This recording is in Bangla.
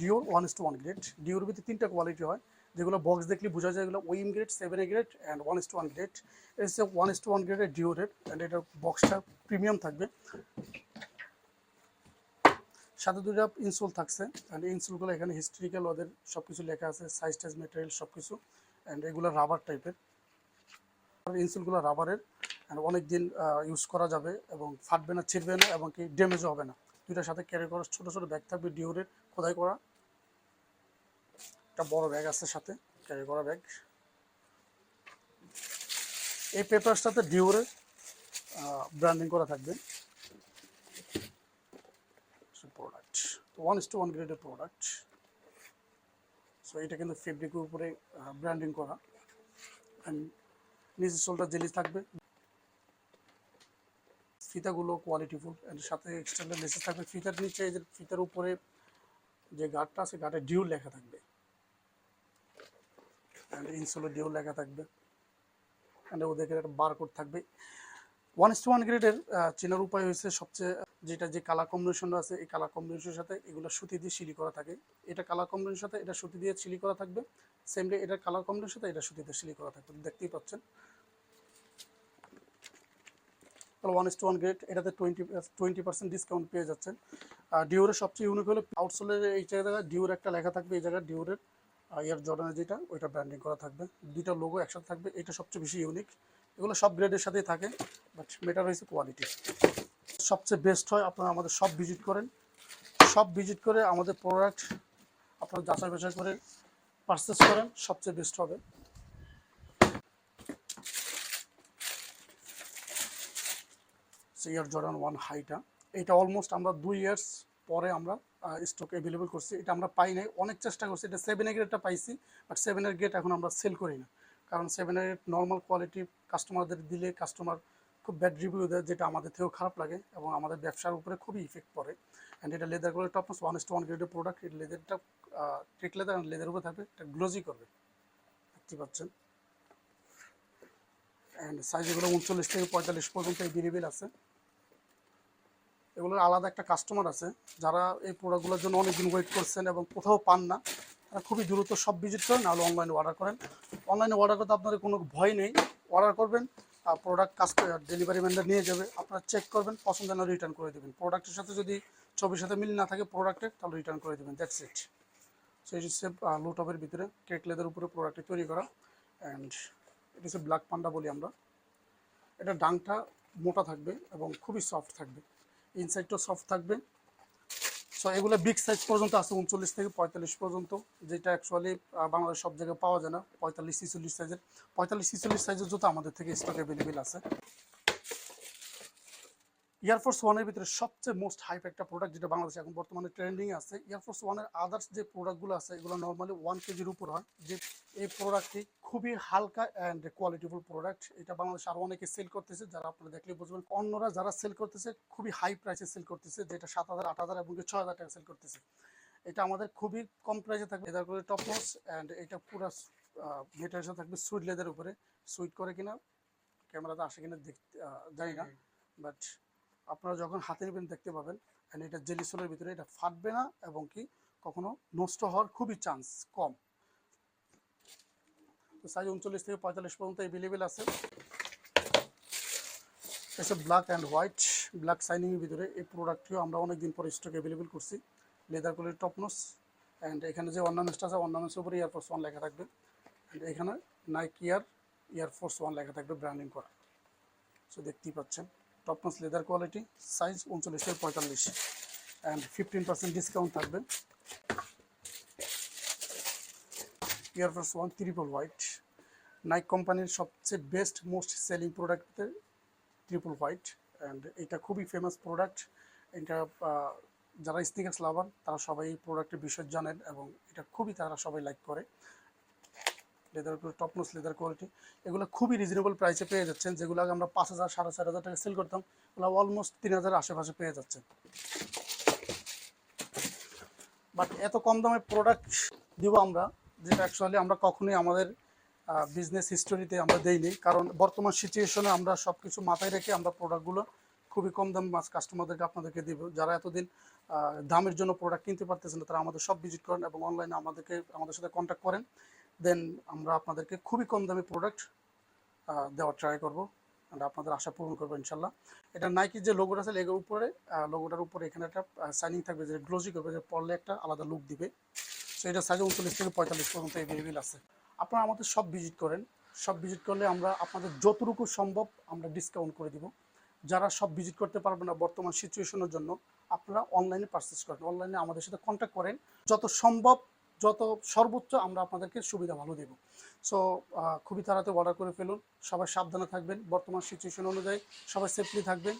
Dior one is to one grade Dior ভিতরে তিনটা কোয়ালিটি হয়। যেগুলো বক্স দেখলে বোঝা যায় এগুলো ওইম grade seven A grade and one is to one grade হচ্ছে ওয়ান ইস টু ওয়ান গ্রেডের ডিওরের অ্যান্ড এটার বক্সটা প্রিমিয়াম থাকবে। সাথে দুটো ইনসোল থাকছে অ্যান্ড ইনসোলগুলো এখানে হিস্ট্রিক্যাল ওদের সব কিছু লেখা আছে সাইজ টাইজ মেটেরিয়াল সব কিছু অ্যান্ড এগুলো রাবার টাইপের ইনসোলগুলো রাবারের অ্যান্ড অনেক দিন ইউজ করা যাবে এবং ফাটবে না, ছিঁড়বে না এবং কি ড্যামেজও হবে না। দুইটার সাথে ক্যারি করা ছোটো ছোটো ব্যাগ থাকবে ডিওরের খোদাই করা। একটা বড় ব্যাগ আছে সাথে ক্যারি করা ব্যাগ এই পেপারসটাতে ডিওরের ব্র্যান্ডিং করা থাকবে। Product one is to one গ্রেডের প্রোডাক্ট সো এটা কিন্তু ফেব্রিকের উপরে ব্র্যান্ডিং করা। অ্যান্ড নিচের সোলটা জেলি থাকবে। ফিতাগুলো কোয়ালিটিফুল এর সাথে এক্সটার্নাল লেসেস থাকবে। ফিতার নিচে যে ফিতার উপরে যে গার্ডটা আছে গার্ডে ডিউ লেখা থাকবে। অ্যান্ড ইনসোলে ডিউ লেখা থাকবে। অ্যান্ড ওদের একটা বারকোড থাকবে। ওয়ান ইস টু ওয়ান গ্রেডের চেনার উপায় হয়েছে সবচেয়ে, যেটা যে কালার কম্বিনেশন আছে, এই কালার কম্বিনেশনের সাথে এগুলো সুতি দিয়ে সিলি করা থাকে। এটা কালার কম্বিনেশনের সাথে এটা সুতি দিয়ে সিলি করা থাকবে। সেমলি এটা কালার কম্বিনেশনের সাথে এটা সুতি দিয়ে সিলি করা থাকবে। দেখতেই পাচ্ছেন। তাহলে ওয়ান টু ওয়ান গ্রেড এটাতে টোয়েন্টি টোয়েন্টি পার্সেন্ট ডিসকাউন্ট পেয়ে যাচ্ছেন। আর ডিওরের সবচেয়ে ইউনিক হলো আউটসোলের এই জায়গায় ডিওর একটা লেখা থাকবে, এই জায়গায় ডিওরের ইয়ার জর্ডানের যেটা, ওইটা ব্র্যান্ডিং করা থাকবে। দুইটা লোগো একসাথে থাকবে, এটা সবচেয়ে বেশি ইউনিক এগুলো সব গ্রেডের সাথেই থাকে বাট মেটার হয়েছে কোয়ালিটি সবচেয়ে বেস্ট হয়, আপনারা আমাদের সব ভিজিট করেন। সব ভিজিট করে আমাদের প্রোডাক্ট আপনারা যাচাই বাছাই করে পারচেস করেন, সবচেয়ে বেস্ট হবে। ইয়ার জর্ডান ওয়ান হাইটা এটা অলমোস্ট আমরা দুই ইয়ার্স পরে আমরা স্টক অ্যাভেলেবল করছি। এটা আমরা পাই নাই। অনেক চেষ্টা করছি। এটা সেভেনের গ্রেডটা পাইছি বাট সেভেনের গ্রেড এখন আমরা সেল করি না। কারণ সেভেনের গ্রেড নর্মাল কোয়ালিটি কাস্টমারদের দিলে কাস্টমার খুব ব্যাড রিভিউ দেয়, যেটা আমাদের থেকেও খারাপ লাগে এবং আমাদের ব্যবসার উপরে খুবই ইফেক্ট পড়ে। অ্যান্ড এটা লেদার করে top one is to one গ্রেডের প্রোডাক্ট এই লেদারটা ট্রিক লেদার অ্যান্ড লেদার উপরে থাকবে। এটা গ্লোজি করবে। দেখতে পাচ্ছেন? অ্যান্ড সাইজ এগুলো উনচল্লিশ থেকে পঁয়তাল্লিশ পর্যন্ত এই বিরিবিল আছে। এগুলোর আলাদা একটা কাস্টমার আছে, যারা এই প্রোডাক্টগুলোর জন্য অনেকদিন ওয়েট করছেন এবং কোথাও পান না, তারা খুবই দ্রুত সব ভিজিট করেন, নাহলে অনলাইনে অর্ডার করেন। অনলাইনে অর্ডার করতে আপনাদের কোনো ভয় নেই অর্ডার করবেন আর প্রোডাক্ট কাজ ডেলিভারি ম্যানরা নিয়ে যাবে, আপনারা চেক করবেন, পছন্দ না রিটার্ন করে দেবেন। প্রোডাক্টের সাথে যদি ছবির সাথে মিল না থাকে প্রোডাক্টের তাহলে রিটার্ন করে দেবেন দ্যাটস ইট সো এই হচ্ছে লোটপের ভিতরে কেক লেদের উপরে প্রোডাক্টটি তৈরি করা অ্যান্ড এটা হচ্ছে ব্ল্যাক পান্ডা বলি আমরা। এটা ডাংটা মোটা থাকবে এবং খুবই সফট থাকবে। ইনসাইডটাও সফট থাকবে। সো এগুলো বিগ সাইজ পর্যন্ত আছে, উনচল্লিশ থেকে পঁয়তাল্লিশ পর্যন্ত। যেটা অ্যাকচুয়ালি বাংলাদেশ সব জায়গায় পাওয়া যায় না, পঁয়তাল্লিশ ছিচল্লিশ সাইজের পঁয়তাল্লিশ ছিচল্লিশ সাইজের জুতো আমাদের থেকে স্টক অ্যাভেলেবেল আছে। এয়ারফোর্স ওয়ানের ভিতরে সবচেয়ে মোস্ট হাইপ একটা প্রোডাক্ট যেটা বাংলাদেশে এখন বর্তমানে ট্রেন্ডিং আছে এয়ারফোর্স ওয়ানের আদার্স যে প্রোডাক্টগুলো আছে এগুলো নর্মালি ওয়ান কেজির উপর হয়। যে এই প্রোডাক্টটি খুবই হালকা অ্যান্ড কোয়ালিটিফুল প্রোডাক্ট এটা বাংলাদেশে আরও অনেকে সেল করতেছে যারা আপনারা দেখলে বুঝবেন। অন্যরা যারা সেল করতেছে খুবই হাই প্রাইসে সেল করতেছে যেটা সাত হাজার আট হাজার এবং ছয় হাজার টাকা সেল করতেছে। এটা আমাদের খুবই কম প্রাইসে থাকবে। লেদার করে টপ নোস অ্যান্ড এটা পুরো মেটেরিয়ালসে থাকবে সুইট লেদার উপরে। সুইট করে কিনা ক্যামেরাতে আসে কিনা দেখতে জানি না। বাট আপনারা যখন হাতে নেবেন দেখতে পাবেন অ্যান্ড এটা জেলি সোলের ভিতরে এটা ফাটবে না এবং কি কখনো নষ্ট হওয়ার খুবই চান্স কম। তো সাইজ উনচল্লিশ থেকে পঁয়তাল্লিশ পর্যন্ত অ্যাভেলেবেল আছে। এসব ব্ল্যাক অ্যান্ড হোয়াইট ব্ল্যাক সাইনিংয়ের ভিতরে এই প্রোডাক্টটিও আমরা অনেকদিন পরে স্টক অ্যাভেলেবেল করছি। লেদার কোয়ালিটি টপনোস অ্যান্ড এখানে যে অর্নামেন্টস আছে অর্নামেন্টসের উপরে এয়ারফোর্স ওয়ান লেখা থাকবে। অ্যান্ড এখানে নাইক ইয়ার এয়ারফোর্স ওয়ান লেখা থাকবে ব্র্যান্ডিং করা। সো দেখতেই পাচ্ছেন। টপনোস লেদার কোয়ালিটি সাইজ উনচল্লিশ থেকে পঁয়তাল্লিশ অ্যান্ড ফিফটিন পার্সেন্ট ডিসকাউন্ট থাকবে। Air force one triple white Nike কোম্পানির সবচেয়ে বেস্ট মোস্ট সেলিং প্রোডাক্টের ট্রিপল হোয়াইট অ্যান্ড এটা খুবই ফেমাস প্রোডাক্ট এটা যারা স্নিকার্স লাভার তারা সবাই এই প্রোডাক্টের বিষয় জানেন এবং এটা খুবই তারা সবাই লাইক করে। লেদার টপনোস লেদার কোয়ালিটি এগুলো খুবই রিজনেবল প্রাইসে পেয়ে যাচ্ছেন, যেগুলো আগে আমরা পাঁচ হাজার, সাড়ে চার হাজার টাকা সেল করতাম, ওগুলো অলমোস্ট তিন হাজার আশেপাশে পেয়ে যাচ্ছেন। বাট এত কম দামে প্রোডাক্ট দিব আমরা, যেটা অ্যাকচুয়ালি আমরা কখনোই আমাদের বিজনেস হিস্টোরিতে আমরা দেইনি, কারণ বর্তমান সিচুয়েশনে আমরা সব কিছু মাথায় রেখে আমরা প্রোডাক্টগুলো খুবই কম দাম মাছ কাস্টমারদেরকে আপনাদেরকে দিব। যারা এতদিন দামের জন্য প্রোডাক্ট কিনতে পারতেছেন তারা আমাদের সব ভিজিট করেন এবং অনলাইনে আমাদেরকে, আমাদের সাথে কন্ট্যাক্ট করেন। দেন আমরা আপনাদেরকে খুবই কম দামে প্রোডাক্ট দেওয়ার ট্রাই করব and আপনাদের আশা পূরণ করব ইনশাল্লাহ। এটা নাইকি যে লোগোটা আছে এর উপরে লোগোটার উপরে এখানে একটা সাইনিং থাকবে যে গ্লোজি করবে যে পরলে একটা আলাদা লুক দিবে। সো এটা সাইজে উনচল্লিশ থেকে পঁয়তাল্লিশ পর্যন্ত এভেলেবেল আছে। আপনারা আমাদের সব ভিজিট করেন। সব ভিজিট করলে আমরা আপনাদের যতটুকু সম্ভব আমরা ডিসকাউন্ট করে দিব। যারা সব ভিজিট করতে পারবেন না বর্তমান সিচুয়েশনের জন্য, আপনারা অনলাইনে পারচেস করেন। অনলাইনে আমাদের সাথে কন্ট্যাক্ট করেন। যত সম্ভব যত সর্বোচ্চ আমরা আপনাদেরকে সুবিধা ভালো দেব। সো খুবই তাড়াতাড়ি অর্ডার করে ফেলুন। সবাই সাবধানে থাকবেন। বর্তমান সিচুয়েশন অনুযায়ী সবাই সেফলি থাকবেন।